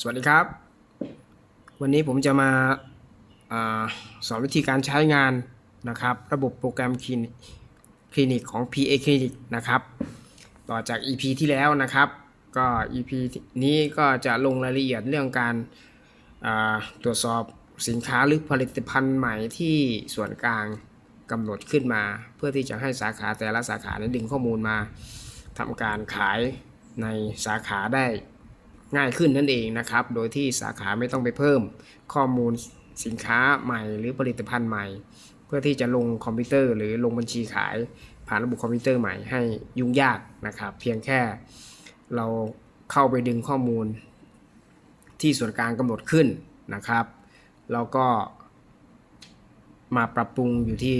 สวัสดีครับ วันนี้ผมจะมาอาสอนวิธีการใช้งานนะครับ ระบบโปรแกรมคลินิกคลินิกของ PA Clinic นะครับ ต่อจาก EP ที่แล้วนะครับ ก็ EP นี้ก็จะลงรายละเอียดเรื่องการาตรวจสอบสินค้าหรือผลิตภัณฑ์ใหม่ที่ส่วนกลางกำหนดขึ้นมา เพื่อที่จะให้สาขาแต่ละสาขานั้นดึงข้อมูลมาทำการขายในสาขาได้ ง่ายขึ้นนั่นเองนะครับ โดยที่สาขาไม่ต้องไปเพิ่มข้อมูลสินค้าใหม่หรือผลิตภัณฑ์ใหม่ เพื่อที่จะลงคอมพิวเตอร์ หรือลงบัญชีขายผ่านระบบคอมพิวเตอร์ใหม่ให้ยุ่งยากนะครับ เพียงแค่เราเข้าไปดึงข้อมูล ที่ส่วนกลางกำหนดขึ้นนะครับแล้วก็มาปรับปรุงอยู่ที่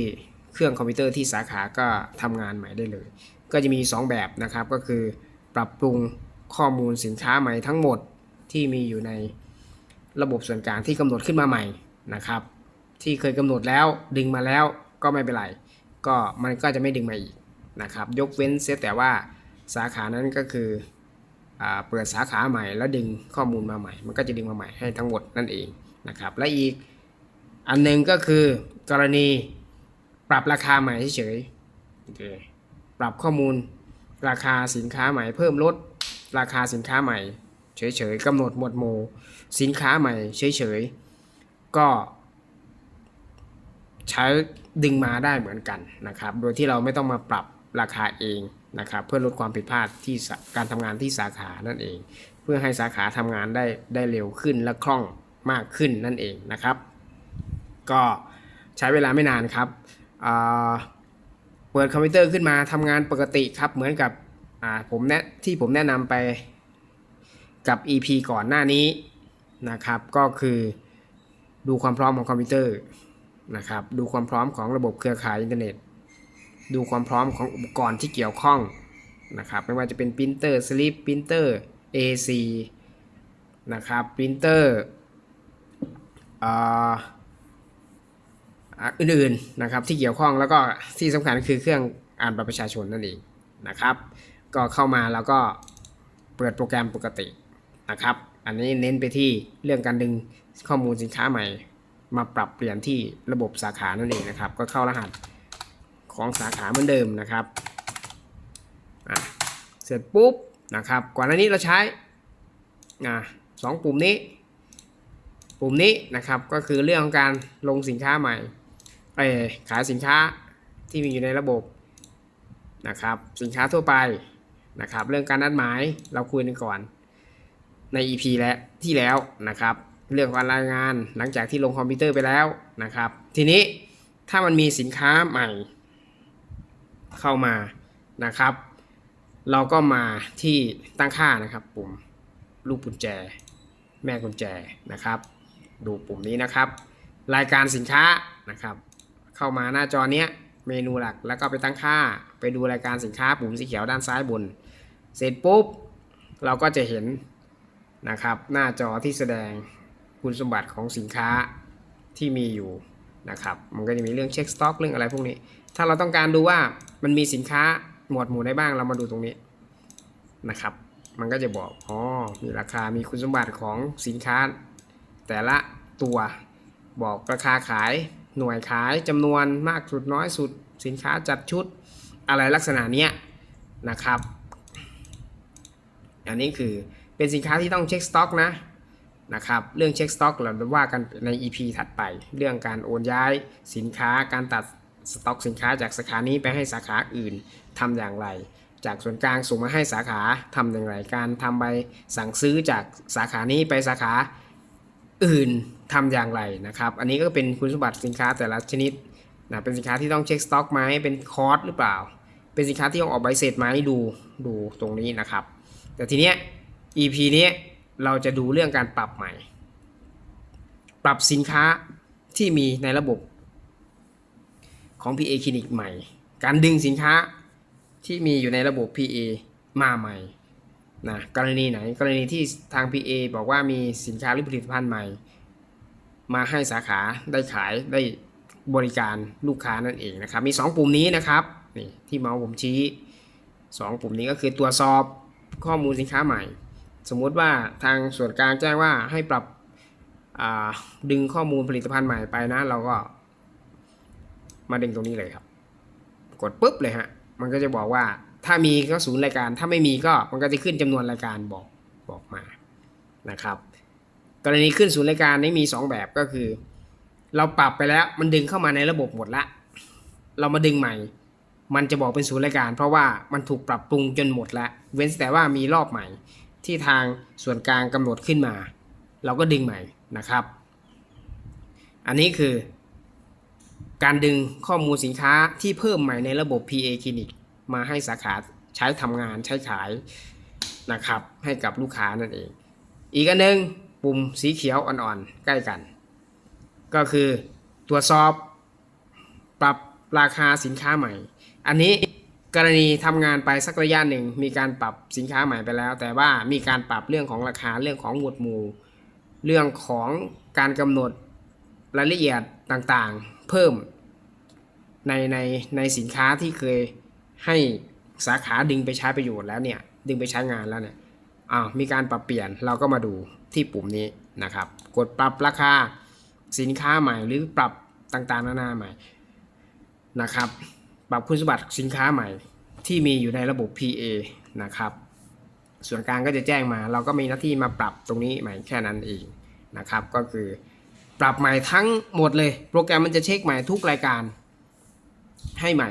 เครื่องคอมพิวเตอร์ที่สาขาก็ทำงานใหม่ได้เลย ก็จะมี 2 แบบนะครับก็คือปรับปรุง ข้อมูลสินค้าใหม่ทั้งหมดที่มีอยู่ในระบบส่วนกลางที่กำหนดขึ้นมาใหม่นะครับ ที่เคยกำหนดแล้วดึงมาแล้วก็ไม่เป็นไร ก็มันก็จะไม่ดึงมาอีกนะครับ ยกเว้นเสียแต่ว่าสาขานั้นก็คืออเปิดสาขาใหม่แล้วดึงข้อมูลมาใหม่ มันก็จะดึงมาใหม่ให้ทั้งหมดนั่นเองนะครับ และอีกอันหนึงก็คือกรณีปรับราคาใหม่เฉยๆปรับข้อมูลราคาสินค้าใหม่เพิ่มลด ราคาสินค้าใหม่ เฉยๆกำหนดหมวดหมู่ สินค้าใหม่ เฉยๆ ก็ใช้ดึงมาได้เหมือนกันนะครับ โดยที่เราไม่ต้องมาปรับราคาเองนะครับ เพื่อลดความผิดพลาดที่การทำงานที่สาขานั่นเอง เพื่อให้สาขาทำงานได้ได้เร็วขึ้นและคล่องมากขึ้นนั่นเองนะครับ ก็ใช้เวลาไม่นานครับเปิดคอมพิวเตอร์ขึ้นมาทำงานปกติครับเหมือนกับ อ่าผมแนะที่ผมแนะนำไปกับ EP ก่อนหน้านี้นะครับ ก็คือดูความพร้อมของคอมพิวเตอร์นะครับ ดูความพร้อมของระบบเครือข่ายอินเทอร์เน็ต ดูความพร้อมของอุปกรณ์ที่เกี่ยวข้องนะครับ ไม่ว่าจะเป็นปรินเตอร์สลิปปรินเตอร์ AC นะครับปรินเตอร์ออื่นๆนะครับที่เกี่ยวข้องแล้วก็ที่สำคัญคือเครื่องอ่านบัตรประชาชนนั่นเองนะครับ ก็เข้ามาแล้วก็เปิดโปรแกรมปกตินะครับ อันนี้เน้นไปที่เรื่องการดึงข้อมูลสินค้าใหม่ มาปรับเปลี่ยนที่ระบบสาขานั่นเองนะครับ ก็เข้ารหัสของสาขาเหมือนเดิมนะครับอะเสร็จปุ๊บนะครับ ก่อนหน้านี้เราใช้อะสองปุ่มนี้ ปุ่มนี้นะครับก็คือเรื่องของการลงสินค้าใหม่เอขายสินค้าที่มีอยู่ในระบบนะครับ สินค้าทั่วไป นะครับ เรื่องการนัดหมายเราคุยกันก่อนใน EP และที่แล้วนะครับ เรื่องการรายงานหลังจากที่ลงคอมพิวเตอร์ไปแล้วนะครับ ทีนี้ถ้ามันมีสินค้าใหม่เข้ามานะครับ เราก็มาที่ตั้งค่านะครับ ปุ่มลูกกุญแจ แม่กุญแจนะครับ ดูปุ่มนี้นะครับ รายการสินค้านะครับ เข้ามาหน้าจอเนี้ยเมนูหลักแล้วก็ไปตั้งค่า ไปดูรายการสินค้าปุ่มสีเขียวด้านซ้ายบน เสร็จปุ๊บ เราก็จะเห็นนะครับหน้าจอที่แสดงคุณสมบัติของสินค้าที่มีอยู่นะครับมันก็จะมีเรื่องเช็คสต็อกเรื่องอะไรพวกนี้ ถ้าเราต้องการดูว่ามันมีสินค้าหมวดหมู่ใดบ้างเรามาดูตรงนี้นะครับ มันก็จะบอกอ๋อมีราคามีคุณสมบัติของสินค้า แต่ละตัวบอกราคาขายหน่วยขายจำนวนมากสุดน้อยสุดสินค้าจัดชุดอะไรลักษณะเนี้ยนะครับ อันนี้คือเป็นสินค้าที่ต้องเช็คสต็อกนะนะครับเรื่องเช็คสต็อกเราว่ากันใน EP ถัดไป เรื่องการโอนย้ายสินค้าการตัดสต็อกสินค้าจากสาขานี้ไปให้สาขาอื่นทำอย่างไร จากส่วนกลางส่งมาให้สาขาทำอย่างไร การทำใบสั่งซื้อจากสาขานี้ไปสาขาอื่นทำอย่างไรนะครับ อันนี้ก็เป็นคุณสมบัติสินค้าแต่ละชนิดนะเป็นสินค้าที่ต้องเช็คสต็อกไหมเป็นคอร์สหรือเปล่า เป็นสินค้าที่ต้องออกใบเสร็จไหมดูดูตรงนี้นะครับ แต่ทีเนี้ย EP เนี้ยเราจะดูเรื่องการปรับใหม่ ปรับสินค้าที่มีในระบบของ PA Clinic ใหม่ การดึงสินค้าที่มีอยู่ในระบบ PA มาใหม่นะกรณีไหนกรณีที่ทาง PA บอกว่ามีสินค้าหรือผลิตภัณฑ์ใหม่ มาให้สาขาได้ขายได้บริการลูกค้านั่นเองนะครับ มี 2 ปุ่มนี้นะครับนี่ที่เมาส์ผมชี้ 2 ปุ่มนี้ก็คือตรวสอบ ข้อมูลสินค้าใหม่ สมมุติว่าทางส่วนกลางแจ้งว่าให้ปรับดึงข้อมูลผลิตภัณฑ์ใหม่ไปนะ เราก็ มาดึงตรงนี้เลยครับ กดปุ๊บเลยฮะ มันก็จะบอกว่าถ้ามีก็ศูนย์รายการ ถ้าไม่มีก็มันก็จะขึ้นจำนวนรายการบอกบอกมานะครับ กรณีขึ้นศูนย์รายการนี้มี 2 แบบก็คือ เราปรับไปแล้วมันดึงเข้ามาในระบบหมดละ เรามาดึงใหม่ มันจะบอกเป็นศูนย์รายการ เพราะว่ามันถูกปรับปรุงจนหมดแล้ว เว้นแต่ว่ามีรอบใหม่ที่ทางส่วนกลางกำหนดขึ้นมา เราก็ดึงใหม่นะครับ อันนี้คือ การดึงข้อมูลสินค้าที่เพิ่มใหม่ในระบบ PA Clinic มาให้สาขาใช้ทำงานใช้ขายนะครับ ให้กับลูกค้านั่นเอง อีกอันหนึ่งปุ่มสีเขียวอ่อนๆ ใกล้กัน ก็คือตรวจสอบปรับราคาสินค้าใหม่ อันนี้กรณีทำงานไปสักระยะหนึ่ง มีการปรับสินค้าใหม่ไปแล้ว แต่ว่ามีการปรับเรื่องของราคาเรื่องของหมวดหมู่ เรื่องของการกำหนดรายละเอียดต่างๆ เพิ่มในในในสินค้าที่เคยให้สาขาดึงไปใช้ประโยชน์แล้วเนี่ยดึงไปใช้งานแล้วเนี่ยอ้าวมีการปรับเปลี่ยนเราก็มาดูที่ปุ่มนี้นะครับ กดปรับราคาสินค้าใหม่หรือปรับต่างๆ นานาใหม่นะครับ ปรับคุณสมบัติสินค้าใหม่ที่มีอยู่ในระบบ PA นะครับ ส่วนกลางก็จะแจ้งมา เราก็มีหน้าที่มาปรับตรงนี้ใหม่แค่นั้นเองนะครับ ก็คือปรับใหม่ทั้งหมดเลย โปรแกรมมันจะเช็คใหม่ทุกรายการให้ใหม่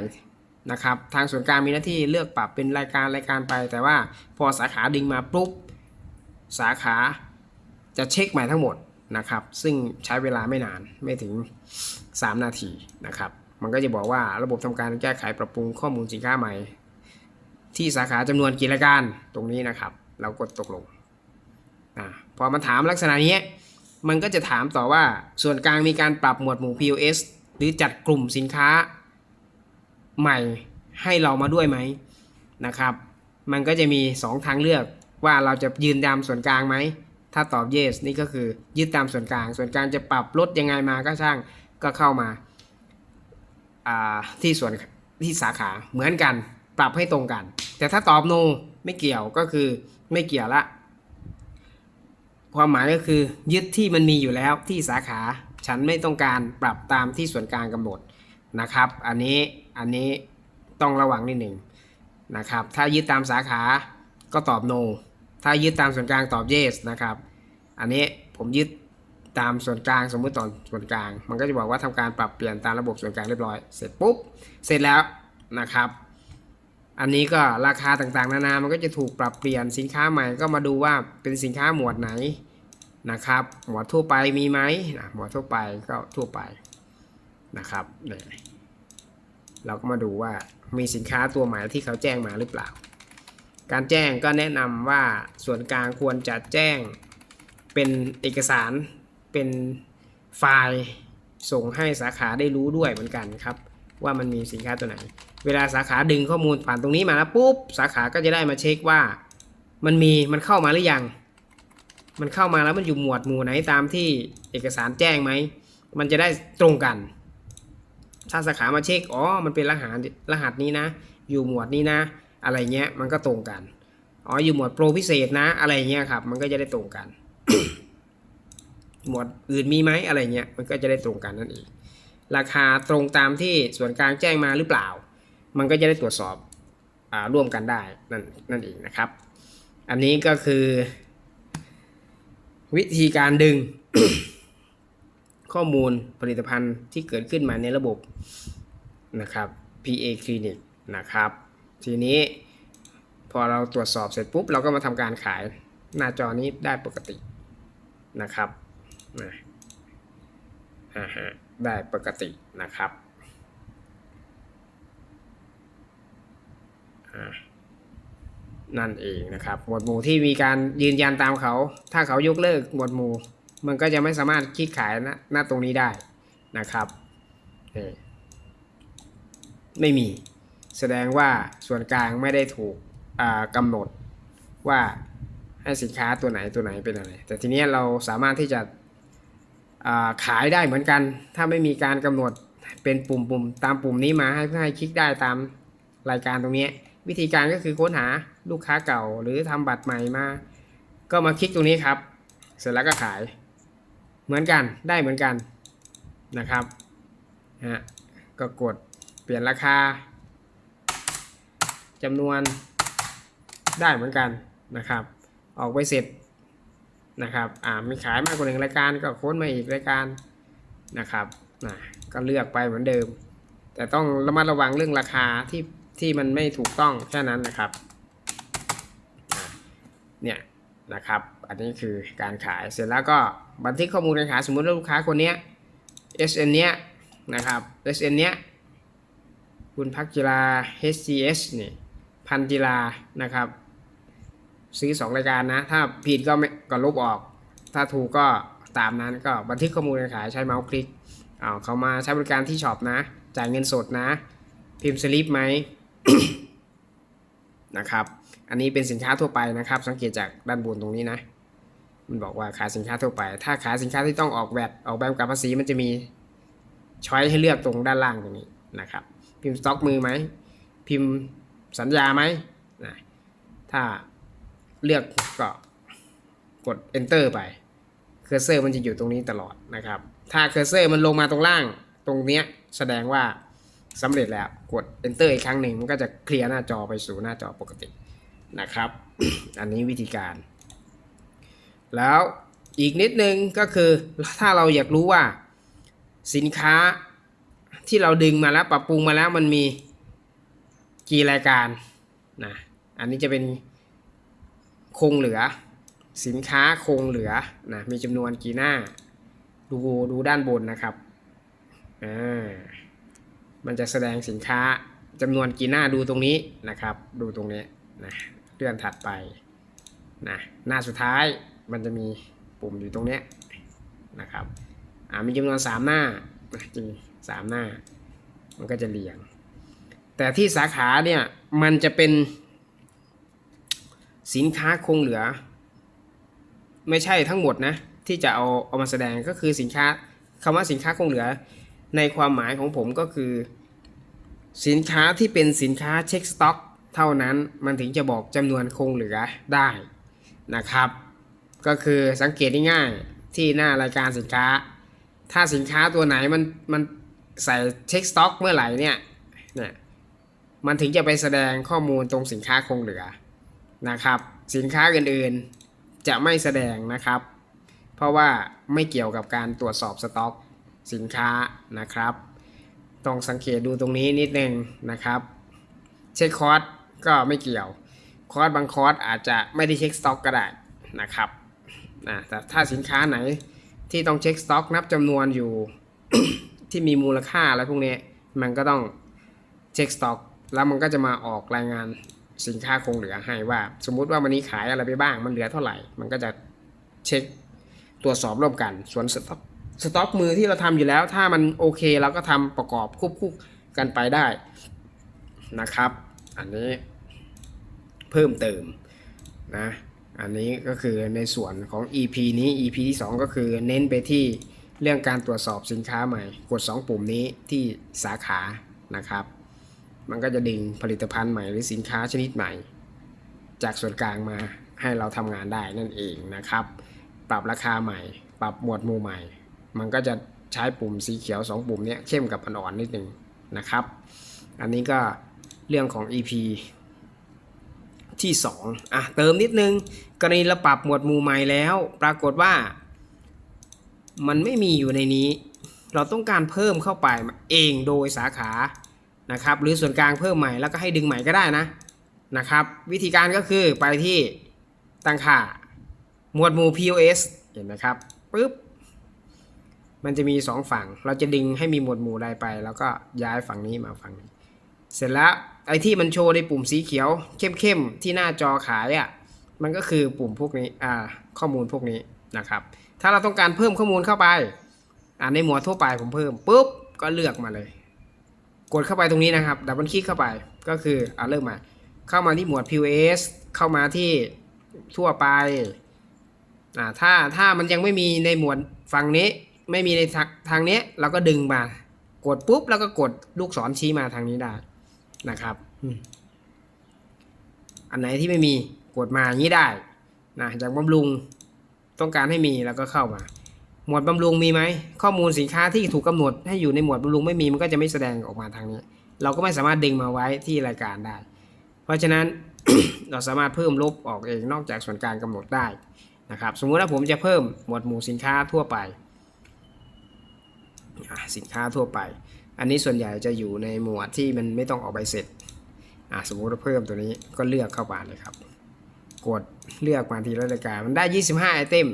นะครับ ทางส่วนกลางมีหน้าที่เลือกปรับเป็นรายการรายการไป แต่ว่าพอสาขาดึงมาปุ๊บสาขาจะเช็คใหม่ทั้งหมดนะครับ ซึ่งใช้เวลาไม่นานไม่ถึง 3 นาทีนะครับ มันก็จะบอกว่าระบบทำการแก้ไขปรับปรุงข้อมูลสินค้าใหม่ ที่สาขาจำนวนกี่รายการตรงนี้นะครับ เรากดตกลงอพอมาถามลักษณะนี้ มันก็จะถามต่อว่าส่วนกลางมีการปรับหมวดหมู่ POS หรือจัดกลุ่มสินค้าใหม่ให้เรามาด้วยไหมนะครับ มันก็จะมี 2 ทางเลือกว่าเราจะยืนตามส่วนกลางไหม ถ้าตอบ yes นี่ก็คือยึดตามส่วนกลาง ส่วนกลางจะปรับลดยังไงมาก็ช่างก็เข้ามา ที่ส่วนที่สาขาเหมือนกันปรับให้ตรงกัน แต่ถ้าตอบ no ไม่เกี่ยวก็คือไม่เกี่ยวละ ความหมายก็คือ ยึดที่มันมีอยู่แล้วที่สาขา ฉันไม่ต้องการปรับตามที่ส่วนกลางกำหนดนะครับ อันนี้อันนี้ต้องระวังนิดหนึ่งนะครับ ถ้ายึดตามสาขาก็ตอบ no ถ้ายึดตามส่วนกลางตอบ yes นะครับ อันนี้ผมยึด ตามส่วนกลางสมมุติตอนส่วนกลาง มันก็จะบอกว่าทำการปรับเปลี่ยนตามระบบส่วนกลางเรียบร้อยเสร็จปุ๊บเสร็จแล้วนะครับ อันนี้ก็ราคาต่างๆ นานา มันก็จะถูกปรับเปลี่ยนสินค้าใหม่ก็มาดูว่าเป็นสินค้าหมวดไหนนะครับ หมวดทั่วไปมีไหมนะหมวดทั่วไปก็ทั่วไปนะครับเนี่ยเราก็มาดูว่ามีสินค้าตัวใหม่ที่เขาแจ้งมาหรือเปล่า การแจ้งก็แนะนำว่าส่วนกลางควรจะแจ้งเป็นเอกสาร เป็นไฟล์ส่งให้สาขาได้รู้ด้วยเหมือนกันครับ ว่ามันมีสินค้าตัวไหน เวลาสาขาดึงข้อมูลผ่านตรงนี้มาแล้วปุ๊บสาขาก็จะได้มาเช็คว่า มันมีมันเข้ามาหรือยัง มันเข้ามาแล้วมันอยู่หมวดหมู่ไหนตามที่เอกสารแจ้งไหมมันจะได้ตรงกัน ถ้าสาขามาเช็คอ๋อมันเป็นรหัสรหัสนี้นะ อยู่หมวดนี้นะ อะไรเงี้ยมันก็ตรงกันอ๋ออยู่หมวดโปรพิเศษนะ อะไรเงี้ยครับ มันก็จะได้ตรงกัน หมวดอื่นมีไหมอะไรเงี้ยมันก็จะได้ตรงกันนั่นเองราคาตรงตามที่ส่วนกลางแจ้งมาหรือเปล่า มันก็จะได้ตรวจสอบอร่วมกันได้นั่นนั่นเองนะครับ อันนี้ก็คือ วิธีการดึง ข้อมูลผลิตภัณฑ์ที่เกิดขึ้นมาในระบบนะครับ PA Clinic นะครับ ทีนี้พอเราตรวจสอบเสร็จปุ๊บ เราก็มาทำการขายหน้าจอนี้ได้ปกตินะครับ นะฮะได้ปกตินะครับนั่นเองนะครับ หมวดหมู่ที่มีการยืนยันตามเขา ถ้าเขายกเลิกหมวดหมู่ มันก็จะไม่สามารถคลิกขายน้าหน้าตรงนี้ได้นะครับไม่มี แสดงว่าส่วนกลางไม่ได้ถูกกำหนดว่าให้สินค้าตัวไหนตัวไหนเป็นอะไร แต่ทีนี้เราสามารถที่จะ ขายได้เหมือนกัน ถ้าไม่มีการกำหนดเป็นปุ่มๆตามปุ่มนี้มาให้เพื่อให้คลิกได้ตามรายการตรงนี้ วิธีการก็คือค้นหาลูกค้าเก่าหรือทำบัตรใหม่มาก็ก็มาคลิกตรงนี้ครับ เสร็จแล้วก็ขาย เหมือนกันได้เหมือนกันนะครับฮะก็กดเปลี่ยนราคาจำนวนได้เหมือนกันนะครับ ออกไปเสร็จ นะครับอ่ามีขายมากกว่าหนึ่งรายการก็ค้ดมาอีกรายการนะครับนะก็เลือกไปเหมือนเดิม แต่ต้องระมัดระวังเรื่องราคาที่ที่มันไม่ถูกต้องแค่นั้นนะครับเนี่ยนะครับ อันนี้คือการขายเสร็จแล้วก็บันทึกข้อมูลการขายสมมุติว่าลูกค้าคนเนี้ย SN เนี้ยนะครับ SN เนี้ยคุณพักจิรา HGS นี่พันจิรานะครับ ซื้อ2รายการนะ ถ้าผิดก็ไม่ก็ลบออก ถ้าถูกก็ตามนั้นก็บันทึกข้อมูลการขายใช้เมาส์คลิกเอาเขามาใช้บริการที่ช็อปนะ จ่ายเงินสดนะ พิมพ์สลิปไหมนะครับ อันนี้เป็นสินค้าทั่วไปนะครับ สังเกตจากด้านบนตรงนี้นะ มันบอกว่าขายสินค้าทั่วไป ถ้าขายสินค้าที่ต้องออกแวดออกแบบกับภาษีมันจะมีช้อยให้เลือกตรงด้านล่างตรงนี้นะครับ พิมพ์สต็อกมือไหม พิมพ์สัญญาไหมนะถ้า เลือกก็กด enter ไป เคอร์เซอร์มันจะอยู่ตรงนี้ตลอดนะครับ ถ้าเคอร์เซอร์มันลงมาตรงล่างตรงเนี้ยแสดงว่าสำเร็จแล้วกด enter อีกครั้งหนึ่งมันก็จะเคลียร์หน้าจอไปสู่หน้าจอปกตินะครับ อันนี้วิธีการ แล้วอีกนิดนึงก็คือถ้าเราอยากรู้ว่าสินค้าที่เราดึงมาแล้วปรับปรุงมาแล้วมันมีกี่รายการนะอันนี้จะเป็น คงเหลือ สินค้าคงเหลือนะมีจำนวนกี่หน้า ดูดูด้านบนนะครับอ่ามันจะแสดงสินค้าจำนวนกี่หน้าดูตรงนี้นะครับ ดูตรงนี้นะเลื่อนถัดไปนะหน้าสุดท้ายมันจะมีปุ่มอยู่ตรงเนี้ยนะครับอ่ามีจำนวน 3 หน้าจริงสามหน้า มันก็จะเรียง แต่ที่สาขาเนี่ยมันจะเป็น สินค้าคงเหลือ ไม่ใช่ทั้งหมดนะ ที่จะเอาเอามาแสดงก็คือสินค้าคำว่าสินค้าคงเหลือ ในความหมายของผมก็คือ สินค้าที่เป็นสินค้าเช็คสต็อกเท่านั้นมันถึงจะบอกจำนวนคงเหลือได้นะครับ ก็คือสังเกตง่ายๆที่หน้ารายการสินค้า ถ้าสินค้าตัวไหนมันมันใส่เช็คสต็อกเมื่อไหร่เนี่ยเนี่ยมันถึงจะไปแสดงข้อมูลตรงสินค้าคงเหลือ นะครับ สินค้าอื่นๆจะไม่แสดงนะครับ เพราะว่าไม่เกี่ยวกับการตรวจสอบสต็อกสินค้านะครับ ต้องสังเกตดูตรงนี้นิดนึงนะครับ เช็คคอร์สก็ไม่เกี่ยว คอร์สบางคอร์สอาจจะไม่ได้เช็คสต็อกก็ได้นะครับนะแต่ถ้าสินค้าไหนที่ต้องเช็คสต็อกนับจำนวนอยู่ที่มีมูลค่าอะไรพวกนี้มันก็ต้องเช็คสต็อกแล้วมันก็จะมาออกรายงาน สินค้าคงเหลือให้ว่า สมมุติว่าวันนี้ขายอะไรไปบ้าง มันเหลือเท่าไหร่ มันก็จะเช็คตรวจสอบร่วมกัน ส่วนสต็อกสต็อกมือที่เราทำอยู่แล้ว ถ้ามันโอเคเราก็ทำประกอบควบคู่กันไปได้นะครับ อันนี้เพิ่มเติมนะอันนี้ก็คือในส่วนของ EP นี้ EP ที่ 2 ก็คือเน้นไปที่เรื่องการตรวจสอบสินค้าใหม่ กด 2 ปุ่มนี้ที่สาขานะครับ มันก็จะดึงผลิตภัณฑ์ใหม่หรือสินค้าชนิดใหม่ จากส่วนกลางมาให้เราทำงานได้นั่นเองนะครับ ปรับราคาใหม่ ปรับหมวดหมู่ใหม่ มันก็จะใช้ปุ่มสีเขียว 2 ปุ่มเนี้ยเข้มกับอ่อนๆนิดนึงนะครับ อันนี้ก็เรื่องของ EP ที่ 2 อะ เติมนิดนึง กรณีเราปรับหมวดหมู่ใหม่แล้ว ปรากฏว่า มันไม่มีอยู่ในนี้ เราต้องการเพิ่มเข้าไปเองโดยสาขา นะครับหรือส่วนกลางเพิ่มใหม่แล้วก็ให้ดึงใหม่ก็ได้นะนะครับ วิธีการก็คือไปที่ตั้งค่าหมวดหมู่ POS เห็นไหมครับปึ๊บมันจะมี 2 ฝั่ง เราจะดึงให้มีหมวดหมู่ใดไป แล้วก็ย้ายฝั่งนี้มาฝั่งนี้ เสร็จแล้วไอ้ที่มันโชว์ในปุ่มสีเขียว เข้มๆที่หน้าจอขายอะมันก็คือปุ่มพวกนี้อ่าข้อมูลพวกนี้นะครับ ถ้าเราต้องการเพิ่มข้อมูลเข้าไปอ่าในหมวดทั่วไปผมเพิ่มปุ๊บก็เลือกมาเลย กดเข้าไปตรงนี้นะครับดับเบิลคลิกเข้าไปก็คืออ่าเริ่มมาเข้ามาที่หมวด POS เข้ามาที่ทั่วไปอ่าถ้าถ้ามันยังไม่มีในหมวดฝั่งนี้ ไม่มีในทางทางนี้เราก็ดึงมากดปุ๊บแล้วก็กดลูกศรชี้มาทางนี้ได้นะครับอันไหนที่ไม่มีกดมาอย่างนี้ได้นะอย่างบำรุงต้องการให้มีแล้วก็เข้ามา หมวดบำรุงมีไหมข้อมูลสินค้าที่ถูกกำหนดให้อยู่ในหมวดบำรุงไม่มีมันก็จะไม่แสดงออกมาทางนี้ เราก็ไม่สามารถดึงมาไว้ที่รายการได้ เพราะฉะนั้นเราสามารถเพิ่มลบออกเองนอกจากส่วนกลางกำหนดได้นะครับ สมมุติว่าผมจะเพิ่มหมวดหมู่สินค้าทั่วไป สินค้าทั่วไป อันนี้ส่วนใหญ่จะอยู่ในหมวดที่มันไม่ต้องออกใบเสร็จสมมุติว่าเพิ่มตัวนี้ก็เลือกเข้ามาเลยครับ กดเลือกมาทีละรายการมันได้ 25ไอเทม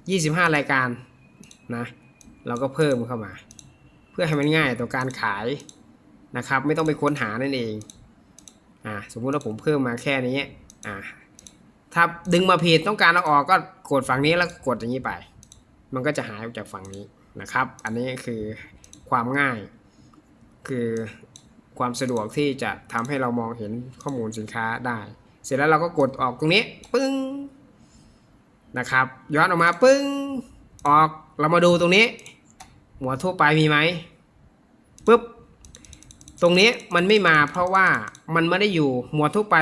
25 รายการ นะเราก็เพิ่มเข้ามา เพื่อให้มันง่ายต่อการขายนะครับ ไม่ต้องไปค้นหานั่นเองอ่าสมมุติว่าผมเพิ่มมาแค่นี้อ่าถ้าดึงมาผิดต้องการเอาออกก็กดฝั่งนี้แล้วกดอย่างนี้ไป มันก็จะหายออกจากฝั่งนี้นะครับ อันนี้คือความง่าย คือความสะดวกที่จะทำให้เรามองเห็นข้อมูลสินค้าได้ เสร็จแล้วเราก็กดออกตรงนี้ ปึ้งนะครับ ย้อนออกมาปึ้งออก เรามาดูตรงนี้หมวดทั่วไปมีไหมปุ๊บตรงนี้มันไม่มาเพราะว่ามันไม่ได้อยู่หมวดทั่วไป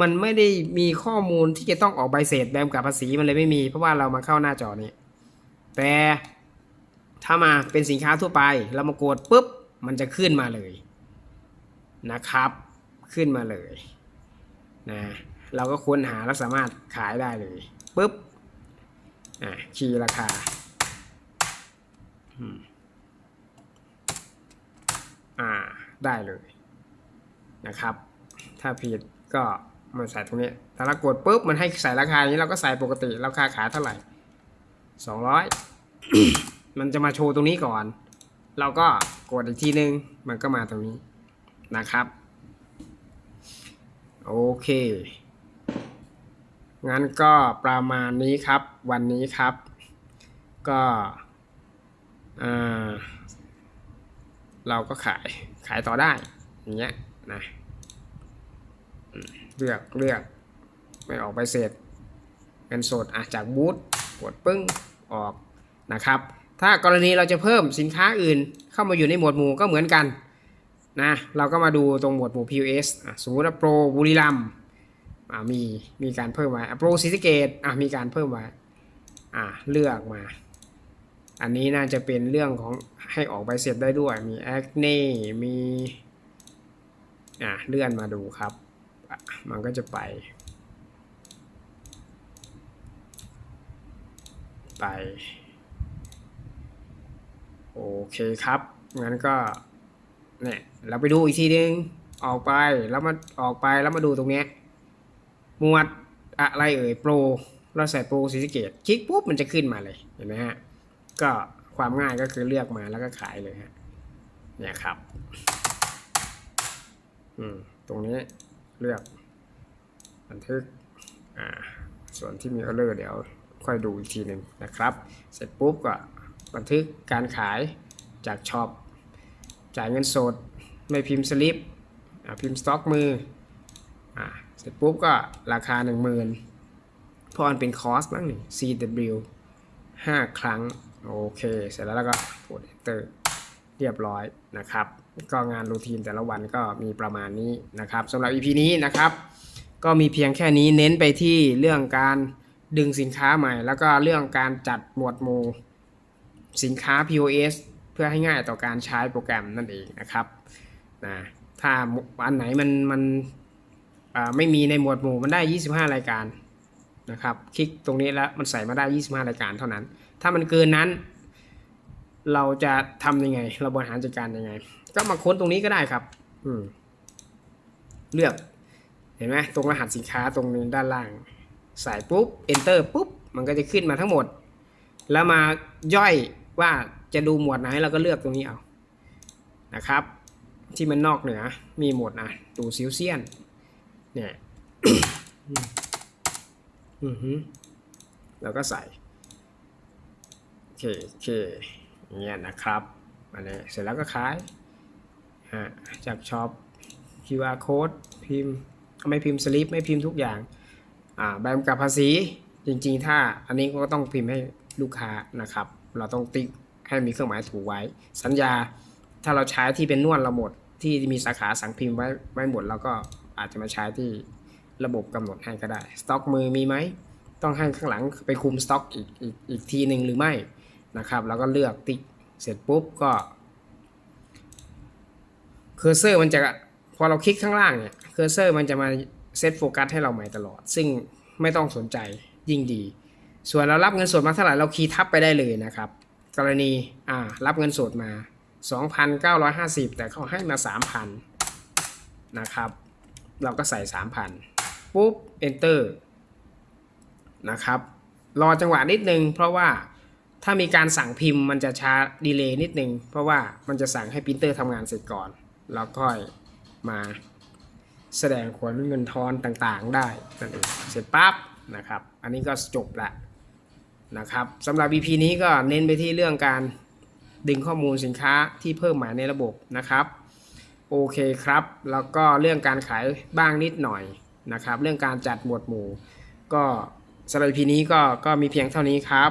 มันไม่ได้มีข้อมูลที่จะต้องออกใบเสร็จแบบกับภาษีมันเลยไม่มี เพราะว่าเรามาเข้าหน้าจอนี้ แต่ถ้ามาเป็นสินค้าทั่วไป เรามากดปุ๊บมันจะขึ้นมาเลยนะครับ ขึ้นมาเลยนะเราก็ค้นหาแล้วสามารถขายได้เลยปุ๊บอะคีย์ราคา อ่า ได้เลยนะครับ ถ้าผิดก็มาใส่ตรงนี้ ถ้าเรากดปุ๊บมันให้ใส่ราคาอย่างนี้เราก็ใส่ปกติราคาขาเท่าไหร่สองร้อยมันจะมาโชว์ตรงนี้ก่อน เราก็กดอีกทีนึง มันก็มาตรงนี้นะครับ โอเค งั้นก็ประมาณนี้ครับ วันนี้ครับ ก็ เราก็ขายขายต่อได้ อย่างเงี้ยนะเลือกเลือกไม่ออกไปเสร็จเงินสดอะจากบูธกดปึ้งออกนะครับ ถ้ากรณีเราจะเพิ่มสินค้าอื่นเข้ามาอยู่ในหมวดหมู่ก็เหมือนกันนะเราก็มาดูตรงหมวดหมู่ POS อะสมมติว่าโปรบุรีรัมย์อะมีมีการเพิ่มไว้โปรศรีสเกดอะมีการเพิ่มไว้อะเลือกมา อันนี้น่าจะเป็นเรื่องของให้ออกใบเสร็จได้ด้วย มีแอคเน่มีอะเลื่อนมาดูครับ มันก็จะไป ไป โอเคครับ งั้นก็เนี่ยเราไปดูอีกทีนึงออกไปแล้วมาออกไปแล้วมาดูตรงเนี้ยหมวดอะไรเอ่ยโปร เราใส่โปรสีสเกตคลิกปุ๊บมันจะขึ้นมาเลยเห็นไหมฮะ ก็ความง่ายก็คือเลือกมาแล้วก็ขายเลยฮะเนี่ยครับ อืม ตรงนี้เลือกบันทึก อ่า ส่วนที่มีออเดอร์เดี๋ยวค่อยดูอีกทีหนึ่งนะครับ เสร็จปุ๊บก็บันทึกการขายจากช็อป จ่ายเงินสด ไม่พิมพ์สลิปอ่าพิมพ์สต็อกมืออ่าเสร็จปุ๊บก็ราคา 10,000เพราะมันเป็นคอสบ้างหนี่ง CW 5 ครั้ง โอเค เสร็จแล้วแล้วก็กด enter เรียบร้อยนะครับ ก็งานรูทีนแต่ละวันก็มีประมาณนี้นะครับสำหรับ EP นี้นะครับ ก็มีเพียงแค่นี้เน้นไปที่เรื่องการดึงสินค้าใหม่ แล้วก็เรื่องการจัดหมวดหมู่สินค้า POS เพื่อให้ง่ายต่อการใช้โปรแกรมนั่นเองนะครับนะถ้าอันไหนมันมันไม่มีในหมวดหมู่มันได้ 25 รายการนะครับ คลิกตรงนี้แล้วมันใส่มาได้ 25 รายการเท่านั้น ถ้ามันเกินนั้น เราจะทำยังไง เราบริหารจัดการยังไง ก็มาค้นตรงนี้ก็ได้ครับ อืม เลือก เห็นไหมตรงรหัสสินค้าตรงนี้ด้านล่าง ใส่ปุ๊บ enter ปุ๊บ มันก็จะขึ้นมาทั้งหมด แล้วมาย่อยว่าจะดูหมวดไหนเราก็เลือกตรงนี้เอา นะครับ ที่มันนอกเหนือ มีหมดนะดูซิวเซียน เนี่ย อือฮึแล้วก็ใส่ เคโอเคเงี้ยนะครับอันนี้เสร็จแล้วก็ขายจากช็อป QR code พิมพ์ไม่พิมพ์สลิปไม่พิมพ์ทุกอย่างใบกำกับภาษีจริงๆ ถ้าอันนี้ก็ต้องพิมพ์ให้ลูกค้านะครับ เราต้องติ๊กให้มีเครื่องหมายถูกไว้ สัญญาถ้าเราใช้ที่เป็นนวดเราหมดที่มีสาขาสั่งพิมพ์ไว้ไว้หมดเราก็อาจจะมาใช้ที่ระบบกำหนดให้ก็ได้ สต็อกมือมีไหมต้องให้ข้างหลังไปคุมสต็อกอีกอีกอีกทีหนึ่งหรือไม่ นะครับ แล้วก็เลือกติ๊กเสร็จปุ๊บก็เคอร์เซอร์มันจะพอเราคลิกข้างล่างเนี่ยเคอร์เซอร์มันจะมาเซตโฟกัสให้เราใหม่ตลอด ซึ่งไม่ต้องสนใจยิ่งดี ส่วนเรารับเงินสดมาเท่าไหร่เราคีย์ทับไปได้เลยนะครับ กรณีอ่ารับเงินสดมา 2,950 แต่เขาให้มา 3,000 นะครับ เราก็ใส่ 3,000 ปุ๊บ enter นะครับ รอจังหวะนิดนึงเพราะว่า ถ้ามีการสั่งพิมพ์มันจะช้าดีเลย์นิดนึง เพราะว่ามันจะสั่งให้ปรินเตอร์ทำงานเสร็จก่อน แล้วก็มาแสดงผลเงินทอนต่างๆ ได้นั่นเองเสร็จปั๊บนะครับ อันนี้ก็จบละนะครับสำหรับ EP นี้ก็เน้นไปที่เรื่องการดึงข้อมูลสินค้าที่เพิ่มมาในระบบนะครับโอเคครับ แล้วก็เรื่องการขายบ้างนิดหน่อยนะครับ เรื่องการจัดหมวดหมู่ ก็สำหรับ EP นี้ก็ก็มีเพียงเท่านี้ครับ